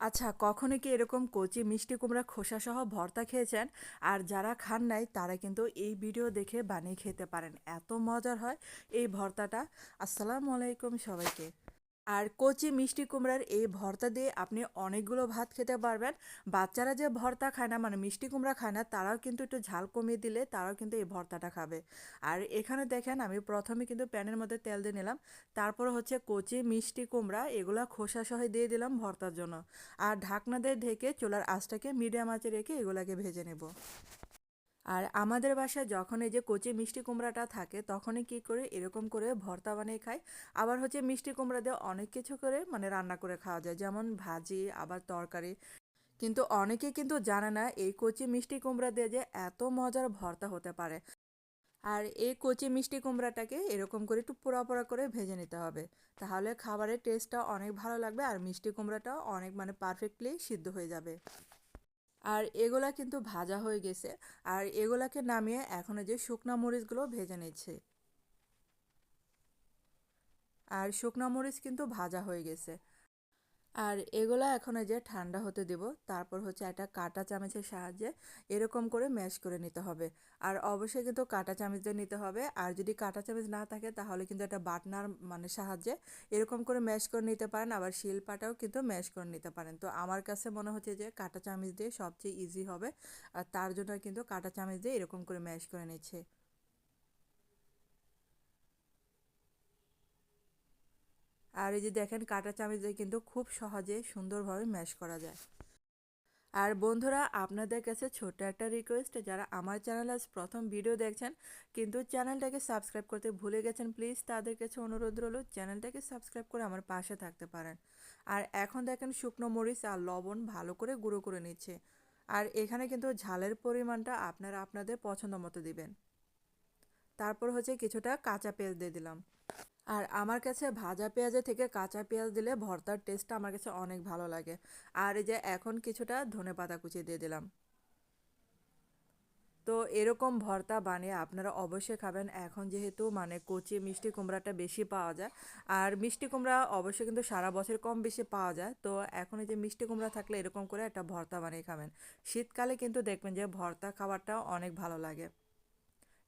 আচ্ছা কখনো কি এরকম কচি মিষ্টি কুমড়া খোসা সহ ভর্তা খেয়েছেন? আর যারা খান নাই, তারা কিন্তু এই ভিডিও দেখে বানিয়ে খেতে পারেন। এত মজার হয় এই ভর্তাটা। আসসালামু আলাইকুম সবাইকে। আর কচি মিষ্টি কুমড়ার এই ভর্তা দিয়ে আপনি অনেকগুলো ভাত খেতে পারবেন। বাচ্চারা যে ভর্তা খায় না মানে মিষ্টি কুমড়া খায় না, তারাও কিন্তু একটু ঝাল কমিয়ে দিলে তারাও কিন্তু এই ভর্তাটা খাবে। আর এখানে দেখেন, আমি প্রথমে কিন্তু প্যানের মধ্যে তেল দিয়ে নিলাম, তারপর হচ্ছে কচি মিষ্টি কুমড়া, এগুলো খোসা সহ দিয়ে দিলাম ভর্তার জন্য। আর ঢাকনা দিয়ে ঢেকে চুলার আঁচটাকে মিডিয়াম আঁচে রেখে এগুলাকে ভেজে নেব। আর আমাদের বাসায় যখন এই যে কচি মিষ্টি কুমড়াটা থাকে, তখনই কি করে, এরকম করে ভর্তা বানিয়ে খাই। আবার হচ্ছে মিষ্টি কুমড়া দিয়ে অনেক কিছু করে মানে রান্না করে খাওয়া যায়, যেমন ভাজি, আবার তরকারি। কিন্তু অনেকে কিন্তু জানে না এই কচি মিষ্টি কুমড়া দিয়ে যে এত মজার ভর্তা হতে পারে। আর এই কচি মিষ্টি কুমড়াটাকে এরকম করে একটু পোড়া পোড়া করে ভেজে নিতে হবে। তাহলে খাবারের টেস্টটা অনেক ভালো লাগবে আর মিষ্টি কুমড়াটাও অনেক মানে পারফেক্টলি সিদ্ধ হয়ে যাবে। আর এগুলা কিন্তু ভাজা হয়ে গেছে। আর এগুলাকে নামিয়ে এখন যে শুকনা মরিচগুলো ভেজে নিচ্ছে। আর শুকনা মরিচ কিন্তু ভাজা হয়ে গেছে। আর এগুলো এখন যে ঠান্ডা হতে দেব, তারপর হচ্ছে একটা কাটা চামচের সাহায্যে এরকম করে ম্যাশ করে নিতে হবে। আর অবশ্যই কিন্তু কাটা চামচ দিয়ে নিতে হবে, আর যদি কাটা চামচ না থাকে তাহলে কিন্তু একটা বাটনার মানে সাহায্যে এরকম করে ম্যাশ করে নিতে পারেন, আবার শিলপাটাও কিন্তু ম্যাশ করে নিতে পারেন। তো আমার কাছে মনে হচ্ছে যে কাটা চামচ দিয়ে সবচেয়ে ইজি হবে, আর তার জন্য কিন্তু কাটা চামচ দিয়ে এরকম করে ম্যাশ করে নিচ্ছে। আর এই যে দেখেন কাঁটা চামচ দিয়ে কিন্তু খুব সহজে সুন্দরভাবে ম্যাশ করা যায়। আর বন্ধুরা, আপনাদের কাছে ছোট্ট একটা রিকোয়েস্ট যারা আমার চ্যানেল আজ প্রথম ভিডিও দেখছেন, কিন্তু চ্যানেলটাকে সাবস্ক্রাইব করতে ভুলে গেছেন প্লিজ তাদের কাছে অনুরোধ রইল চ্যানেলটাকে সাবস্ক্রাইব করে আমার পাশে থাকতে পারেন। আর এখন দেখেন শুকনো মরিচ আর লবণ ভালো করে গুঁড়ো করে নিচ্ছে। আর এখানে কিন্তু ঝালের পরিমাণটা আপনারা আপনাদের পছন্দ মতো দিবেন। তারপর হচ্ছে কিছুটা কাঁচা পেঁয়াজ দিয়ে দিলাম। আর আমার কাছে ভাজা পেঁয়াজের থেকে কাঁচা পেঁয়াজ দিলে ভর্তার টেস্টটা আমার কাছে অনেক ভালো লাগে। আর এই যে এখন কিছুটা ধনে পাতা কুচিয়ে দিয়ে দিলাম। তো এরকম ভর্তা বানিয়ে আপনারা অবশ্যই খাবেন। এখন যেহেতু মানে কচি মিষ্টি কুমড়াটা বেশি পাওয়া যায়, আর মিষ্টি কুমড়া অবশ্যই কিন্তু সারা বছর কম বেশি পাওয়া যায়। তো এখন এই যে মিষ্টি কুমড়া থাকলে এরকম করে একটা ভর্তা বানিয়ে খাবেন। শীতকালে কিন্তু দেখবেন যে ভর্তা খাবারটাও অনেক ভালো লাগে।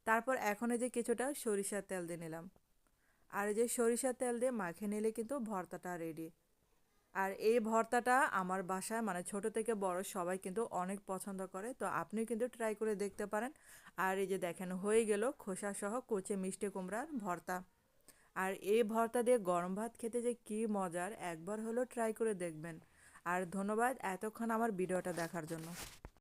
তারপর এখন এই যে কিছুটা সরিষার তেল দিয়ে নিলাম। আর যে সরিষার তেল দিয়ে মাখে নিলে কিন্তু ভর্তাটা রেডি আর এই ভর্তাটা আমার বাসায় মানে ছোট থেকে বড় সবাই কিন্তু অনেক পছন্দ করে, তো আপনিও কিন্তু ট্রাই করে দেখতে পারেন। আর এই যে দেখেন, হয়ে গেল খোসা সহ কচে মিষ্টি কুমড়ার ভর্তা। আর এই ভর্তা দিয়ে গরম ভাত খেতে যে কি মজার, একবার হলেও ট্রাই করে দেখবেন। আর ধন্যবাদ এতক্ষণ আমার ভিডিওটা দেখার জন্য।